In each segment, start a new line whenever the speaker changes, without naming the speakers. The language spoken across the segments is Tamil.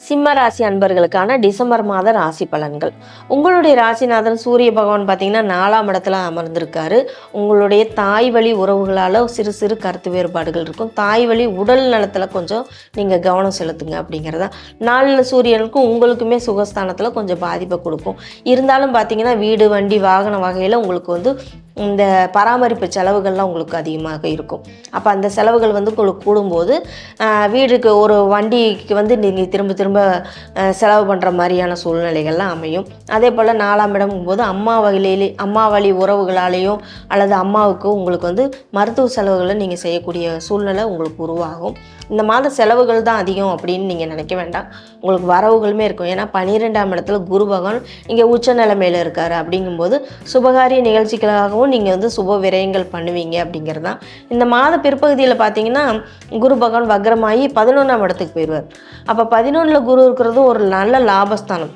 சிம்ம ராசி அன்பர்களுக்கான டிசம்பர் மாத ராசி பலன்கள். உங்களுடைய ராசிநாதன் சூரிய பகவான் பார்த்தீங்கன்னா நாலாம் இடத்துல அமர்ந்திருக்காரு. உங்களுடைய தாய் வழி உறவுகளால் சிறு சிறு கருத்து வேறுபாடுகள் இருக்கும். தாய் வழி உடல் நலத்தில் கொஞ்சம் நீங்கள் கவனம் செலுத்துங்க அப்படிங்கிறதா நாளில் சூரியனுக்கும் உங்களுக்குமே சுகஸ்தானத்தில் கொஞ்சம் பாதிப்பை கொடுக்கும். இருந்தாலும் பார்த்தீங்கன்னா வீடு வண்டி வாகன வகையில் உங்களுக்கு வந்து இந்த பராமரிப்பு செலவுகள்லாம் உங்களுக்கு அதிகமாக இருக்கும். அப்போ அந்த செலவுகள் வந்து உங்களுக்கு கூடும்போது வீடுக்கு ஒரு வண்டிக்கு வந்து நீங்கள் திரும்ப திரும்ப செலவு பண்ணுற மாதிரியான சூழ்நிலைகள்லாம் அமையும். அதே போல் நாலாம் இடம் போது அம்மா வகையிலே அம்மா வழி உறவுகளாலேயும் அல்லது அம்மாவுக்கு உங்களுக்கு வந்து மருத்துவ செலவுகளை நீங்கள் செய்யக்கூடிய சூழ்நிலை உங்களுக்கு உருவாகும். இந்த மாத செலவுகள் தான் அதிகம் அப்படின்னு நீங்கள் நினைக்க வேண்டாம். உங்களுக்கு வரவுகளுமே இருக்கும். ஏன்னா பன்னிரெண்டாம் இடத்துல குரு பகவான் இங்கே உச்ச நிலைமையில் இருக்கார் அப்படிங்கும்போது சுபகாரிய நிகழ்ச்சிகளுக்காகவும் நீங்கள் வந்து சுப விரயங்கள் பண்ணுவீங்க அப்படிங்கிறது தான். இந்த மாத பிற்பகுதியில் பார்த்தீங்கன்னா குரு பகவான் வக்ரமாகி பதினொன்றாம் இடத்துக்கு போயிடுவார் அப்போ பதினொன்றில் குரு இருக்கிறது ஒரு நல்ல லாபஸ்தானம்.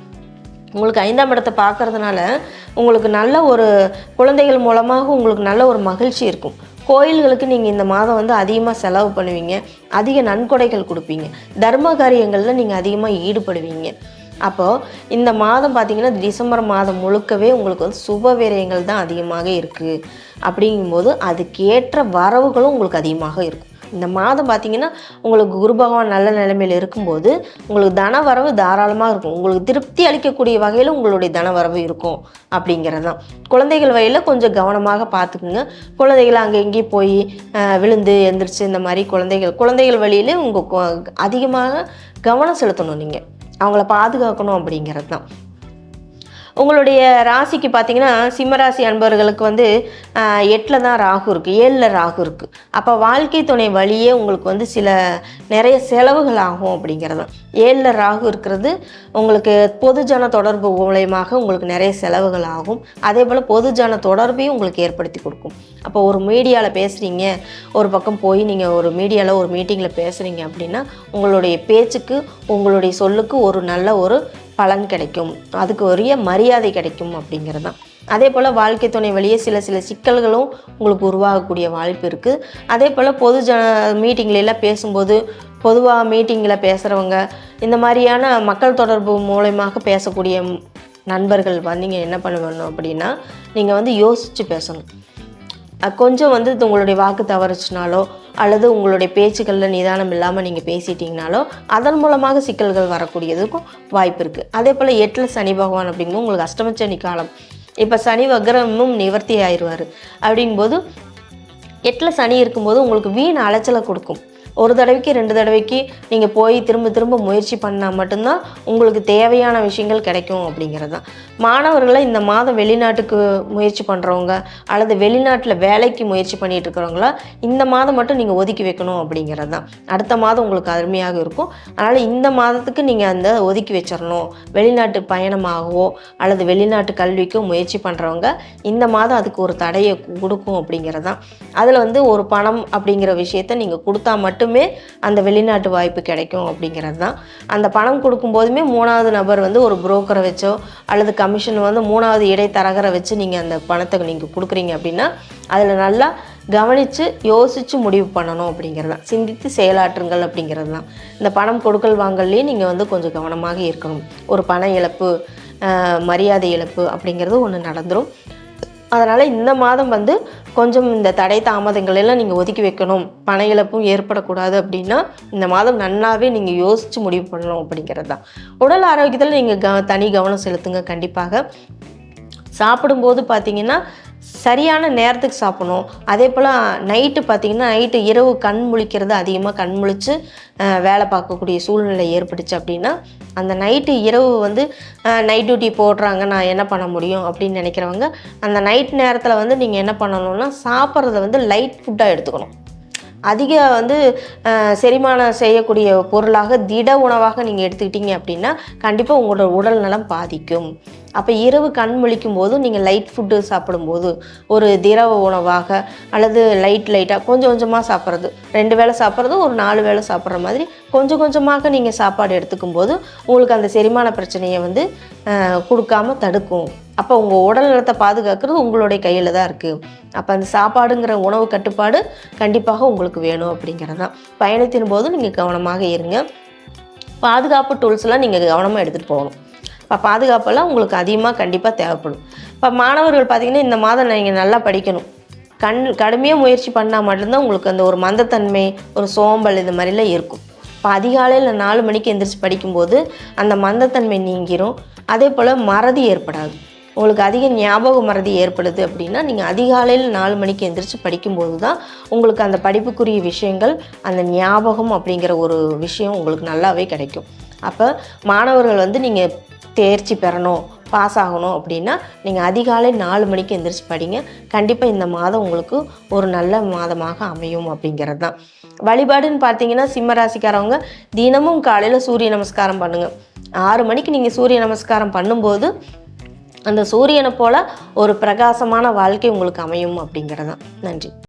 உங்களுக்கு ஐந்தாம் இடத்தை பார்க்கறதுனால உங்களுக்கு நல்ல ஒரு குழந்தைகள் மூலமாக உங்களுக்கு நல்ல ஒரு மகிழ்ச்சி இருக்கும். கோயில்களுக்கு நீங்கள் இந்த மாதம் வந்து அதிகமாக செலவு பண்ணுவீங்க. அதிக நன்கொடைகள் கொடுப்பீங்க. தர்ம காரியங்களில் நீங்கள் அதிகமாக ஈடுபடுவீங்க. அப்போது இந்த மாதம் பார்த்தீங்கன்னா டிசம்பர் மாதம் முழுக்கவே உங்களுக்கு வந்து சுப விரயங்கள் தான் அதிகமாக இருக்குது அப்படிங்கும்போது அதுக்கேற்ற வரவுகளும் உங்களுக்கு அதிகமாக இருக்கும். இந்த மாதம் பார்த்தீங்கன்னா உங்களுக்கு குரு பகவான் நல்ல நிலைமையில் இருக்கும்போது உங்களுக்கு தன வரவு தாராளமாக இருக்கும். உங்களுக்கு திருப்தி அளிக்கக்கூடிய வகையில் உங்களுடைய தன வரவு இருக்கும் அப்படிங்கிறது தான். குழந்தைகள் வகையில் கொஞ்சம் கவனமாக பார்த்துக்குங்க. குழந்தைகள் அங்கே இங்கேயும் போய் விழுந்து எந்திரிச்சு இந்த மாதிரி குழந்தைகள் குழந்தைகள் வழியிலே உங்கள் அதிகமாக கவனம் செலுத்தணும் நீங்கள் அவங்கள பாதுகாக்கணும் அப்படிங்கிறது தான். உங்களுடைய ராசிக்கு பார்த்தீங்கன்னா சிம்மராசி அன்பர்களுக்கு வந்து எட்டில் தான் ராகு இருக்குது ஏழில் ராகு இருக்குது அப்போ வாழ்க்கை துணை வழியே உங்களுக்கு வந்து சில நிறைய செலவுகள் ஆகும் அப்படிங்கிறது தான். ஏழில் ராகு இருக்கிறது உங்களுக்கு பொதுஜன தொடர்பு மூலயமாக உங்களுக்கு நிறைய செலவுகள் ஆகும். அதே போல் பொதுஜன தொடர்பையும் உங்களுக்கு ஏற்படுத்தி கொடுக்கும். அப்போ ஒரு மீடியாவில் பேசுகிறீங்க ஒரு பக்கம் போய் நீங்கள் ஒரு மீடியாவில் ஒரு மீட்டிங்கில் பேசுகிறீங்க அப்படின்னா உங்களுடைய பேச்சுக்கு உங்களுடைய சொல்லுக்கு ஒரு நல்ல ஒரு பலன் கிடைக்கும். அதுக்கு உரிய மரியாதை கிடைக்கும் அப்படிங்கிறது தான். அதே போல் வாழ்க்கை துணை வழியே சில சில சிக்கல்களும் உங்களுக்கு உருவாகக்கூடிய வாய்ப்பு இருக்குது அதே போல் பொது ஜன மீட்டிங்லாம் பேசும்போது பொதுவாக மீட்டிங்கில் பேசுகிறவங்க இந்த மாதிரியான மக்கள் தொடர்பு மூலயமாக பேசக்கூடிய நண்பர்கள் வந்து நீங்கள் என்ன பண்ணணும் அப்படின்னா நீங்கள் வந்து யோசித்து பேசணும். கொஞ்சம் வந்து இது உங்களுடைய வாக்கு தவறுச்சுனாலோ அல்லது உங்களுடைய பேச்சுக்களில் நிதானம் இல்லாமல் நீங்கள் பேசிட்டீங்கனாலோ அதன் மூலமாக சிக்கல்கள் வரக்கூடியதுக்கும் வாய்ப்பு இருக்குது அதே போல் எட்டில் சனி பகவான் அப்படிங்கும்போது உங்களுக்கு அஷ்டமச்சனி காலம். இப்போ சனி வக்ரமும் நிவர்த்தி ஆயிடுவார் அப்படிங்கும்போது எட்டில் சனி இருக்கும்போது உங்களுக்கு வீண் அலைச்சலை கொடுக்கும். ஒரு தடவைக்கு ரெண்டு தடவைக்கு நீங்கள் போய் திரும்ப திரும்ப முயற்சி பண்ணால் மட்டும்தான் உங்களுக்கு தேவையான விஷயங்கள் கிடைக்கும் அப்படிங்கிறது தான் மாணவர்களை இந்த மாதம் வெளிநாட்டுக்கு முயற்சி பண்ணுறவங்க அல்லது வெளிநாட்டில் வேலைக்கு முயற்சி பண்ணிட்டு இருக்கிறவங்கள இந்த மாதம் மட்டும் நீங்கள் ஒதுக்கி வைக்கணும் அப்படிங்கிறது தான் அடுத்த மாதம் உங்களுக்கு அருமையாக இருக்கும். அதனால் இந்த மாதத்துக்கு நீங்கள் அந்த ஒதுக்கி வச்சிடணும் வெளிநாட்டு பயணமாகவோ அல்லது வெளிநாட்டு கல்விக்கோ முயற்சி பண்ணுறவங்க இந்த மாதம் அதுக்கு ஒரு தடையை கொடுக்கும் அப்படிங்கிறது தான் அதில் வந்து ஒரு பணம் அப்படிங்கிற விஷயத்த நீங்கள் கொடுத்தா மட்டும் மட்டுமே அந்த வெளிநாட்டு வாய்ப்பு கிடைக்கும் அப்படிங்கிறது தான். அந்த பணம் கொடுக்கும்போதுமே மூணாவது நபர் வந்து ஒரு புரோக்கரை வச்சோ அல்லது கமிஷன் வந்து மூணாவது இடைத்தரகரை வச்சு நீங்கள் அந்த பணத்தை நீங்கள் கொடுக்குறீங்க அப்படின்னா அதில் நல்லா கவனித்து யோசித்து முடிவு பண்ணணும் அப்படிங்கிறது தான். சிந்தித்து செயலாற்றுங்கள் அப்படிங்கிறது தான். இந்த பணம் கொடுக்கல் வாங்கல்லையும் நீங்கள் வந்து கொஞ்சம் கவனமாக இருக்கணும். ஒரு பண இழப்பு மரியாதை இழப்பு அப்படிங்கிறது ஒன்று நடந்துடும் அதனால் இந்த மாதம் வந்து கொஞ்சம் இந்த தடை தாமதங்கள் எல்லாம் நீங்கள் ஒதுக்கி வைக்கணும். பண இழப்பும் ஏற்படக்கூடாது அப்படின்னா இந்த மாதம் நன்னாவே நீங்கள் யோசித்து முடிவு பண்ணணும் அப்படிங்கிறது தான். உடல் ஆரோக்கியத்தில் நீங்கள் க தனி கவனம் செலுத்துங்க கண்டிப்பாக. சாப்பிடும்போது பார்த்தீங்கன்னா சரியான நேரத்துக்கு சாப்பிடணும். அதே போல் நைட்டு பார்த்தீங்கன்னா நைட்டு இரவு கண் முழிக்கிறது அதிகமாக கண் முழித்து வேலை பார்க்கக்கூடிய சூழ்நிலை ஏற்பட்டுச்சு அப்படின்னா அந்த நைட்டு இரவு வந்து நைட் டியூட்டி போடுறாங்க நான் என்ன பண்ண முடியும் அப்படின்னு நினைக்கிறவங்க அந்த நைட் நேரத்தில் வந்து நீங்கள் என்ன பண்ணணும்னா சாப்பிட்றத வந்து லைட் ஃபுட்டாக எடுத்துக்கணும். அதிக வந்து செரிமானம் செய்யக்கூடிய பொருளாக திட உணவாக நீங்கள் எடுத்துக்கிட்டீங்க அப்படின்னா கண்டிப்பாக உங்களோட உடல் நலம் பாதிக்கும். அப்போ இரவு கண் முழிக்கும் போது நீங்கள் லைட் ஃபுட்டு சாப்பிடும்போது ஒரு திரவ உணவாக அல்லது லைட் லைட்டாக கொஞ்சம் கொஞ்சமாக சாப்பிட்றது. ரெண்டு வேளை சாப்பிட்றது ஒரு நாலு வேளை சாப்பிட்ற மாதிரி கொஞ்சம் கொஞ்சமாக நீங்கள் சாப்பாடு எடுத்துக்கும் போது உங்களுக்கு அந்த செரிமான பிரச்சனையை வந்து கொடுக்காமல் கொடுக்காம தடுக்கும். அப்போ உங்கள் உடல் நலத்தை பாதுகாக்கிறது உங்களுடைய கையில் தான் இருக்குது அப்போ அந்த சாப்பாடுங்கிற உணவு கட்டுப்பாடு கண்டிப்பாக உங்களுக்கு வேணும் அப்படிங்கிறது தான் பயணத்தின் போது நீங்கள் கவனமாக இருங்க. பாதுகாப்பு டூல்ஸ்லாம் நீங்கள் கவனமாக எடுத்துகிட்டு போகணும். இப்போ பாதுகாப்பெல்லாம் உங்களுக்கு அதிகமாக கண்டிப்பாக தேவைப்படும். இப்போ மாணவர்கள் பார்த்தீங்கன்னா இந்த மாதம் நீங்கள் நல்லா படிக்கணும். கண் கடுமையாக முயற்சி பண்ணால் மட்டும்தான் உங்களுக்கு அந்த ஒரு மந்தத்தன்மை ஒரு சோம்பல் இது மாதிரிலாம் இருக்கும். இப்போ அதிகாலையில் நாலு மணிக்கு எந்திரிச்சு படிக்கும்போது அந்த மந்தத்தன்மை நீங்கிரும். அதே போல் மறதி ஏற்படாது. உங்களுக்கு அதிக ஞாபக மறதி ஏற்படுது அப்படின்னா நீங்கள் அதிகாலையில் நாலு மணிக்கு எந்திரிச்சு படிக்கும்போது தான் உங்களுக்கு அந்த படிப்புக்குரிய விஷயங்கள் அந்த ஞாபகம் அப்படிங்கிற ஒரு விஷயம் உங்களுக்கு நல்லாவே கிடைக்கும். அப்போ மாணவர்கள் வந்து நீங்கள் தேர்ச்சி பெறணும் பாஸ் ஆகணும் அப்படின்னா நீங்கள் அதிகாலை நாலு மணிக்கு எந்திரிச்சு படிங்க. கண்டிப்பாக இந்த மாதம் உங்களுக்கு ஒரு நல்ல மாதமாக அமையும் அப்படிங்கிறது தான். வழிபாடுன்னு பார்த்தீங்கன்னா சிம்ம ராசிக்காரவங்க தினமும் காலையில் சூரிய நமஸ்காரம் பண்ணுங்கள் ஆறு மணிக்கு நீங்கள் சூரிய நமஸ்காரம் பண்ணும்போது அந்த சூரியனை போல் ஒரு பிரகாசமான வாழ்க்கை உங்களுக்கு அமையும் அப்படிங்கிறது தான். நன்றி.